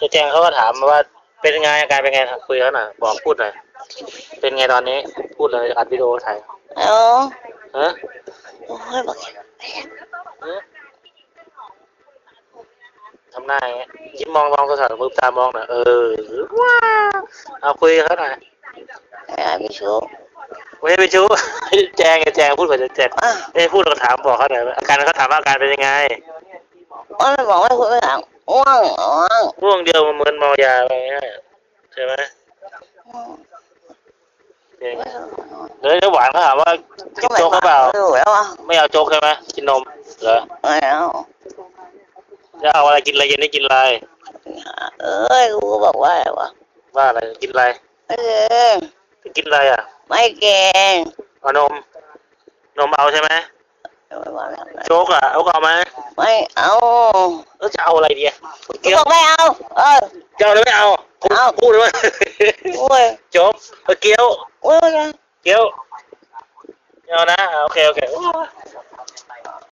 จะแจงเขาก็ถามมาว่าเป็นไงอาการเป็นไงคุยเขาหน่อยบอกพูดหน่อยเป็นไงตอนนี้ พูดเลยอัดวิดีโอถ่ายเอ้าฮะโอ้ยบอกฮะทำหน้าอย่างเงี้ยยิ้มมองมองโทรศัพท์มือตามองหน่อยเออว้าเอาคุยกับเขาหน่อยไม่ได้พี่ชูไม่ให้ไปชู้แจงไงแจงพูดก่อนจะแจงอะไม่ให้พูดเราถามบอกเขาหน่อยว่าอาการเขาถามว่าอาการเป็นยังไงว่าไม่บอกไม่คุยไม่ถาม ง่วงง่วงง่วงเดียวมันเหมือนเมายาไปง่ายใช่ไหมเป็นไงเดี๋ยวจะหวานเขาถามว่ากินโจ๊กหรือเปล่า ไม่รู้แล้วอะไม่เอาโจ๊กใช่ไหมกินนมเหรอไม่เอาจะเอาอะไรกินอะไรเย็นได้กินอะไรเอ้ยกูก็บอกว่าอะไรวะว่าอะไรกินอะไรไม่เก่งจะกินอะไรอะ ไม่เก่งเอานม นมเอาใช่ไหมไม่บอกแล้วนะโจ๊กอะเอาเอาไหมไม่เอาเออ จะเอาอะไรดีอะกูเกี๊ยวบอกไม่เอา เออ จะเอาหรือไม่เอาพูดเอา พูดเลยว่า โอ้ยโจ๊กเออเกี๊ยว โอ้ย เกี๊ยวไม่เอานะอ่าโอเคโอเคโอ้ย